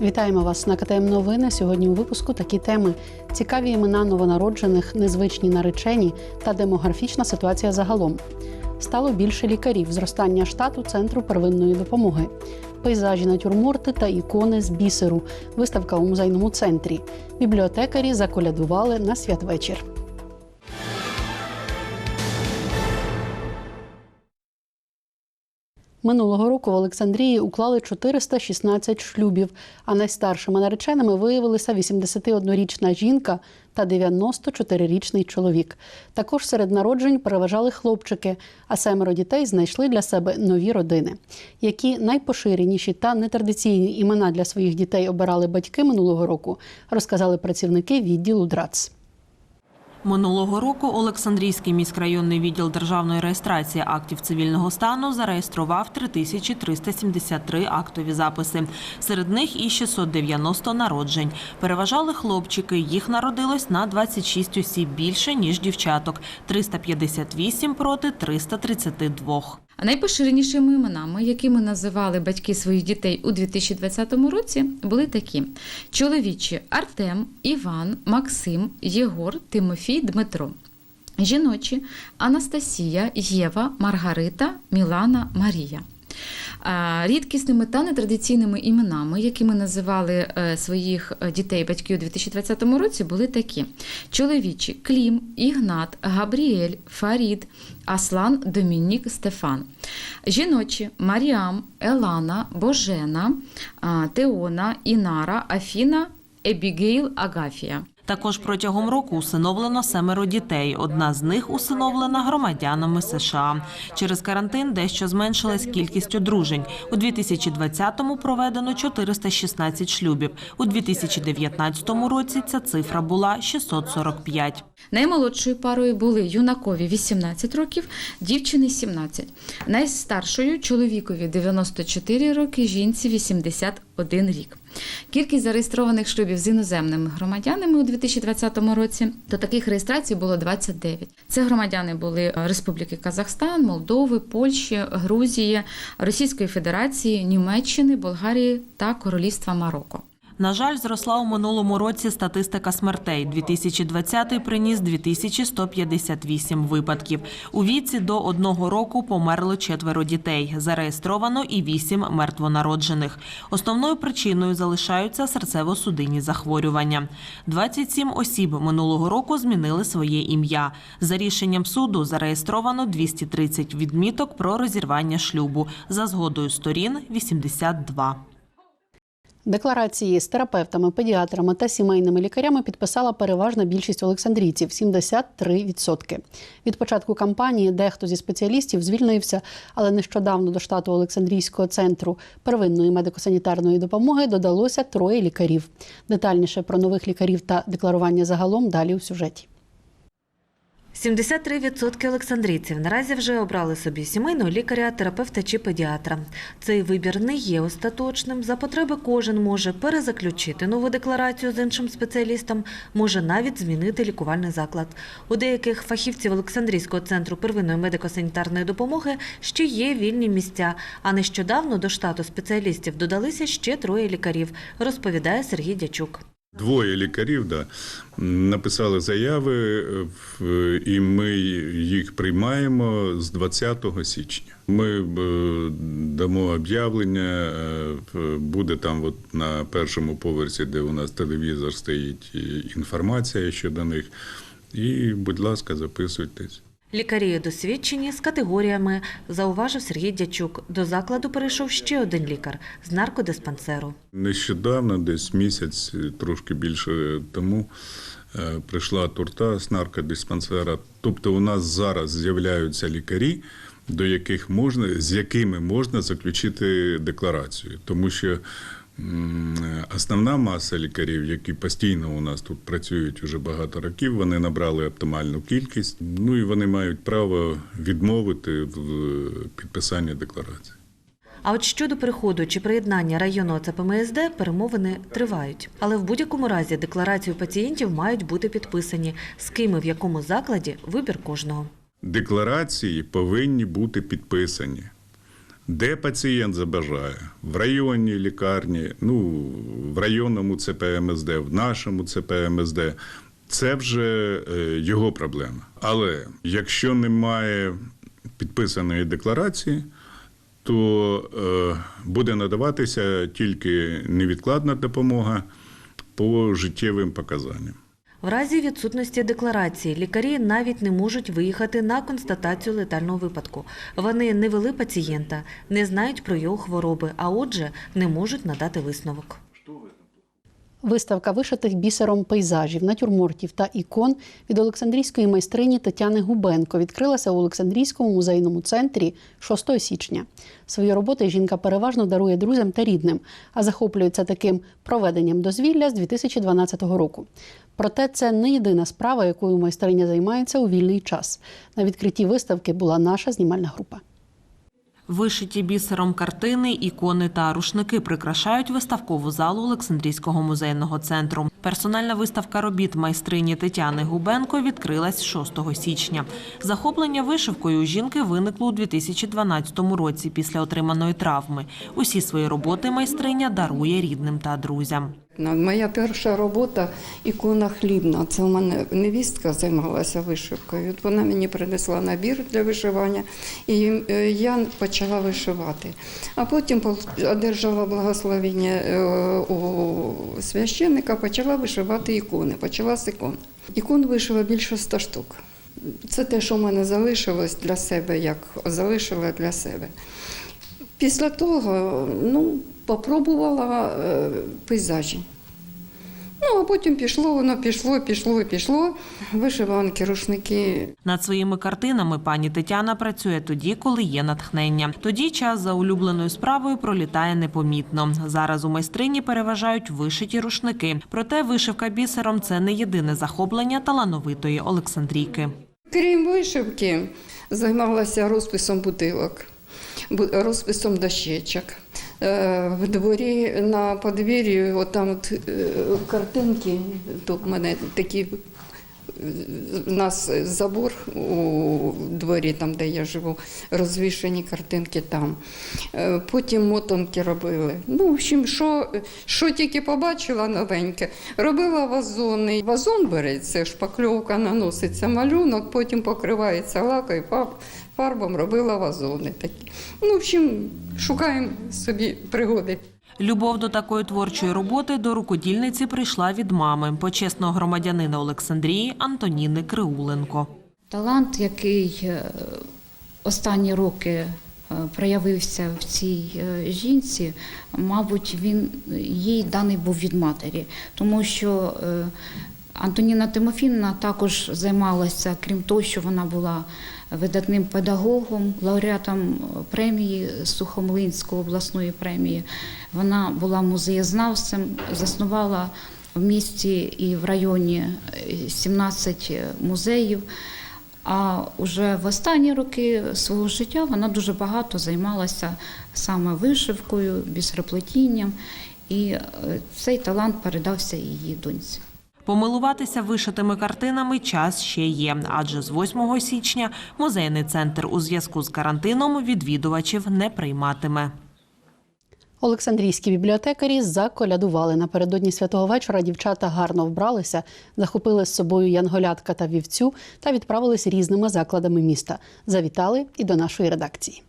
Вітаємо вас на КТМ Новини. Сьогодні у випуску такі теми: цікаві імена новонароджених, незвичні наречені та демографічна ситуація загалом. Стало більше лікарів, зростання штату центру первинної допомоги, пейзажі, натюрморти та ікони з бісеру. Виставка у музейному центрі. Бібліотекарі заколядували на святвечір. Минулого року в Олександрії уклали 416 шлюбів, а найстаршими нареченими виявилися 81-річна жінка та 94-річний чоловік. Також серед народжень переважали хлопчики, а семеро дітей знайшли для себе нові родини. Які найпоширеніші та нетрадиційні імена для своїх дітей обирали батьки минулого року, розказали працівники відділу ДРАЦ. Минулого року Олександрійський міськрайонний відділ державної реєстрації актів цивільного стану зареєстрував 3373 актові записи. Серед них і 690 народжень. Переважали хлопчики. Їх народилось на 26 осіб більше, ніж дівчаток. 358 проти 332. Найпоширенішими іменами, якими називали батьки своїх дітей у 2020 році, були такі: чоловічі Артем, Іван, Максим, Єгор, Тимофій, Дмитро. Жіночі Анастасія, Єва, Маргарита, Мілана, Марія. Рідкісними та нетрадиційними іменами, якими називали е, своїх е, дітей батьки у 2020 році, були такі: чоловічі Клім, Ігнат, Габріель, Фарід, Аслан, Домінік, Стефан. Жіночі Маріам, Елана, Божена, Теона, Інара, Афіна, Ебігейл, Агафія. Також протягом року усиновлено семеро дітей. Одна з них усиновлена громадянами США. Через карантин дещо зменшилась кількість одружень. У 2020-му проведено 416 шлюбів. У 2019 році ця цифра була 645. Наймолодшою парою були юнакові 18 років, дівчини 17. Найстаршою чоловікові 94 роки, жінці 81 рік. Кількість зареєстрованих шлюбів з іноземними громадянами у 2020 році до таких реєстрацій було 29. Це громадяни були Республіки Казахстан, Молдови, Польщі, Грузії, Російської Федерації, Німеччини, Болгарії та Королівства Марокко. На жаль, зросла у минулому році статистика смертей. 2020 приніс 2158 випадків. У віці до одного року померло четверо дітей. Зареєстровано і вісім мертвонароджених. Основною причиною залишаються серцево-судинні захворювання. 27 осіб минулого року змінили своє ім'я. За рішенням суду зареєстровано 230 відміток про розірвання шлюбу. За згодою сторін 82. Декларації з терапевтами, педіатрами та сімейними лікарями підписала переважна більшість олександрійців 73%. Від початку кампанії дехто зі спеціалістів звільнився, але нещодавно до штату Олександрійського центру первинної медико-санітарної допомоги додалося троє лікарів. Детальніше про нових лікарів та декларування загалом далі у сюжеті. 73% олександрійців наразі вже обрали собі сімейного лікаря, терапевта чи педіатра. Цей вибір не є остаточним. За потреби кожен може перезаключити нову декларацію з іншим спеціалістом, може навіть змінити лікувальний заклад. У деяких фахівців Олександрійського центру первинної медико-санітарної допомоги ще є вільні місця. А нещодавно до штату спеціалістів додалися ще троє лікарів, розповідає Сергій Дячук. Двоє лікарів да, написали заяви, е, і ми їх приймаємо з 20 січня. Ми е, дамо об'явлення, е, буде там от на першому поверсі, де у нас телевізор стоїть, інформація щодо них. І, будь ласка, записуйтесь. Лікарі досвідчені з категоріями, зауважив Сергій Дячук. До закладу перейшов ще один лікар з наркодиспансеру. Нещодавно, десь місяць, трошки більше тому, е, прийшла турта з наркодиспансера. Тобто у нас зараз з'являються лікарі, до яких можна, з якими можна заключити декларацію. Тому що основна маса лікарів, які постійно у нас тут працюють уже багато років, вони набрали оптимальну кількість. Ну і вони мають право відмовити в підписанні декларації. А от щодо приходу чи приєднання районного ЦПМСД перемовини тривають. Але в будь-якому разі декларації пацієнтів мають бути підписані. З ким і в якому закладі вибір кожного. Декларації повинні бути підписані. Де пацієнт забажає? В районній лікарні, ну, в районному ЦПМСД, в нашому ЦПМСД. Це вже е, його проблема. Але якщо немає підписаної декларації, то е, буде надаватися тільки невідкладна допомога по життєвим показанням. В разі відсутності декларації лікарі навіть не можуть виїхати на констатацію летального випадку. Вони не вели пацієнта, не знають про його хвороби, а отже, не можуть надати висновок. Виставка вишитих бісером пейзажів, натюрмортів та ікон від Олександрійської майстрині Тетяни Губенко відкрилася у Олександрійському музейному центрі 6 січня. Свої роботи жінка переважно дарує друзям та рідним, а захоплюється таким проведенням дозвілля з 2012 року. Проте це не єдина справа, якою майстриня займається у вільний час. На відкритті виставки була наша знімальна група. Вишиті бісером картини, ікони та рушники прикрашають виставкову залу Олександрійського музейного центру. Персональна виставка робіт майстрині Тетяни Губенко відкрилась 6 січня. Захоплення вишивкою у жінки виникло у 2012 році після отриманої травми. Усі свої роботи майстриня дарує рідним та друзям. Моя перша робота ікона хлібна. Це у мене невістка займалася вишивкою. Вона мені принесла набір для вишивання, і е, я почала вишивати. А потім одержала благословення е, у священника, почала вишивати ікони. Почала з ікон. Ікон вишила більше ста штук. Це те, що в мене залишилось для себе, як залишила для себе. Після того ну, попробувала е, пейзажі. Ну, а потім пішло, воно пішло, пішло пішло. Вишиванки, рушники. Над своїми картинами пані Тетяна працює тоді, коли є натхнення. Тоді час за улюбленою справою пролітає непомітно. Зараз у майстрині переважають вишиті рушники. Проте вишивка бісером це не єдине захоплення талановитої Олександрійки. Крім вишивки, займалася розписом бутилок, бу- розписом дощечок. Е, В дворі на подвір'ї, от там от, е, картинки, тут в мене такі. У нас забор у дворі, там, де я живу, розвішені картинки там. Е, Потім мотанки робили. Ну, в общем, що, що тільки побачила новеньке, робила вазони. Вазон береться, шпакльовка наноситься малюнок, потім покривається лакою, фарб- фарбом робила вазони такі. Ну, в общем, шукаємо собі пригоди. Любов до такої творчої роботи до рукодільниці прийшла від мами, почесного громадянина Олександрії Антоніни Криуленко. Талант, який е, останні роки е, проявився в цій е, жінці, мабуть, він їй даний був від матері, тому що Антоніна Тимофівна також займалася, крім того, що вона була видатним педагогом, лауреатом премії Сухомлинської обласної премії. Вона була музеєзнавцем, заснувала в місті і в районі е, 17 музеїв. А вже в останні роки свого життя вона дуже багато займалася саме вишивкою, бісероплетінням, і е, цей талант передався її доньці. Помилуватися вишитими картинами час ще є, адже з 8 січня музейний центр у зв'язку з карантином відвідувачів не прийматиме. Олександрійські бібліотекарі заколядували напередодні святого вечора. Дівчата гарно вбралися, захопили з собою янголятка та вівцю та відправились різними закладами міста. Завітали і до нашої редакції.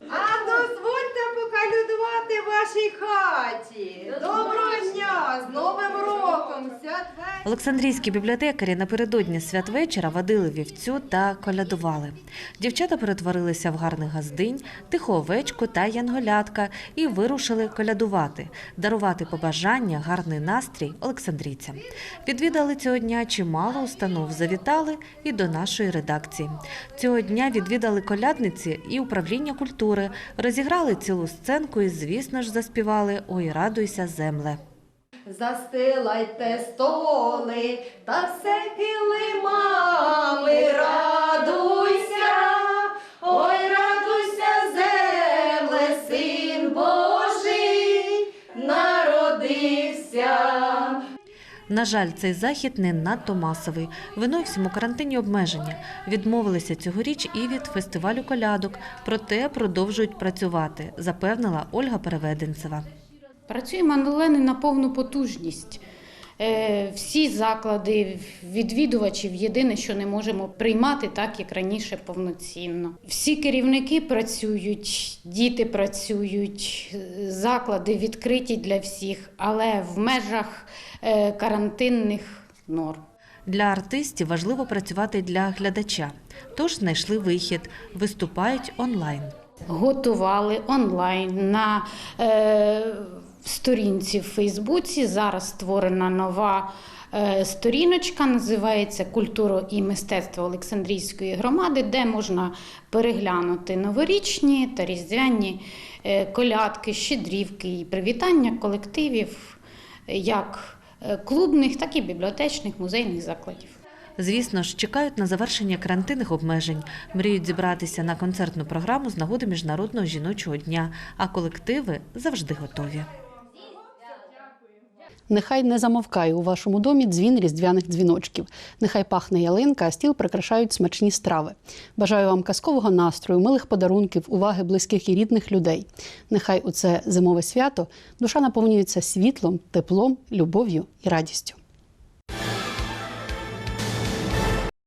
А дозвольте покалюдувати вашій хаті. Доброго дня! З Новим роком! Святвечір! Олександрійські бібліотекарі напередодні святвечора водили вівцю та колядували. Дівчата перетворилися в гарних газдинь, тиху овечку та янголятка і вирушили колядувати, дарувати побажання, гарний настрій олександрійцям. Відвідали цього дня чимало установ, завітали і до нашої редакції. Цього дня відвідали колядниці і управління культури, розіграли цілу сценку і, звісно ж, заспівали Ой, радуйся, земле. Застилайте столи та все килимами. Радуйся, ой, радуйся, земле, син Божий народився. На жаль, цей захід не надто масовий. Виною всьому карантинні обмеження. Відмовилися цьогоріч і від фестивалю колядок, проте продовжують працювати, запевнила Ольга Переведенцева. Працюємо але не на повну потужність. Е, Всі заклади відвідувачів єдине, що не можемо приймати так, як раніше повноцінно. Всі керівники працюють, діти працюють, заклади відкриті для всіх, але в межах е, карантинних норм. Для артистів важливо працювати для глядача, тож знайшли вихід, виступають онлайн. готували онлайн на е, сторінці в Фейсбуці. Зараз створена нова е, сторіночка, називається Культура і мистецтво Олександрійської громади, де можна переглянути новорічні та різдвяні е, колядки, щедрівки і привітання колективів, е, як клубних, так і бібліотечних музейних закладів. Звісно ж, чекають на завершення карантинних обмежень, мріють зібратися на концертну програму з нагоди Міжнародного жіночого дня, а колективи завжди готові. Нехай не замовкає у вашому домі дзвін різдвяних дзвіночків. Нехай пахне ялинка, а стіл прикрашають смачні страви. Бажаю вам казкового настрою, милих подарунків, уваги близьких і рідних людей. Нехай у це зимове свято душа наповнюється світлом, теплом, любов'ю і радістю.